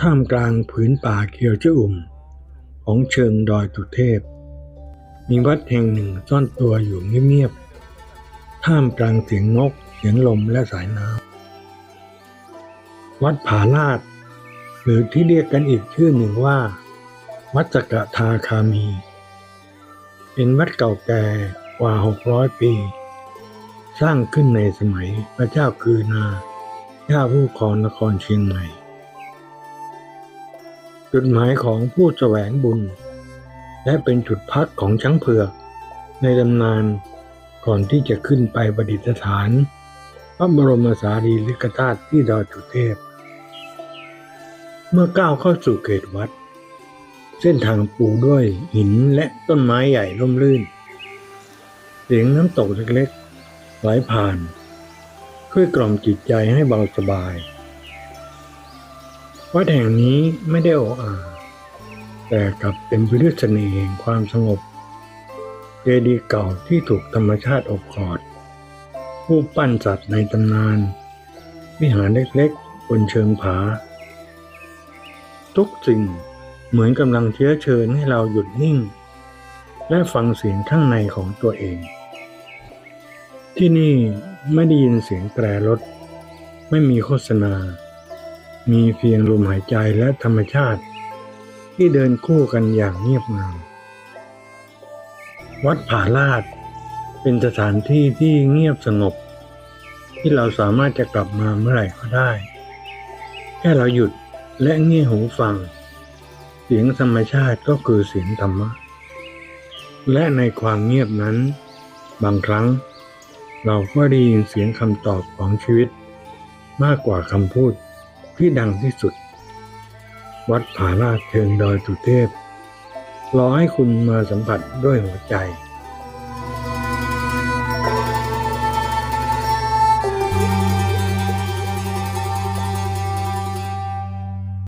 ท่ามกลางผืนป่าเขียวชอุ่ม ของเชิงดอยตุเทพ มีวัดแห่งหนึ่งซ่อนตัวอยู่เงียบๆท่ามกลางเสียงนกเสียงลมและสายน้ำวัดผาลาด หรือที่เรียกกันอีกชื่อหนึ่งว่า วัดสกทาคามี เป็นวัดเก่าแก่กว่า 600 ปี สร้างขึ้นในสมัยพระเจ้ากือนาเจ้าผู้ครองนครเชียงใหม่ จุดหมายของผู้แสวงบุญ และเป็นจุดพักของช้างเผือก ในตำนานก่อนที่จะขึ้นไปประดิษฐาน พระบรมสารีริกธาตุที่ดอยสุเทพ เมื่อก้าวเข้าสู่เขตวัด เส้นทางปูด้วยหินและต้นไม้ใหญ่ร่มรื่น เสียงน้ำตกเล็กๆไหลผ่านช่วยกล่อมจิตใจให้เบาสบาย วัดแห่งนี้ไม่ได้โอ้อาแต่กลับเต็มไปด้วยเสน่ห์แห่งความสงบ เจดีย์เก่าที่ถูกธรรมชาติอบกอดผู้ปั้นสัตว์ในตำนาน วิหารเล็กๆ บนเชิงผา ทุกสิ่งเหมือนกำลังเชื้อเชิญให้เราหยุดนิ่ง และฟังเสียงข้างในของตัวเอง ที่นี่ไม่ได้ยินเสียงแตรรถ ไม่มีโฆษณา มีเพียงลมหายใจและธรรมชาติ ที่เดินคู่กันอย่างเงียบงามวัดผาลาดเป็นสถานที่ที่เงียบสงบ ที่เราสามารถจะกลับมาเมื่อไหร่ก็ได้ แค่เราหยุดและเงี่ยหูฟัง เสียงธรรมชาติก็คือเสียงธรรมะ และในความเงียบนั้น บางครั้ง เราก็ได้ยินเสียงคำตอบของชีวิต มากกว่าคำพูด ที่ดังที่สุด วัดผาลาดเชิงดอยสุเทพ รอให้คุณมาสัมผัสด้วยหัวใจ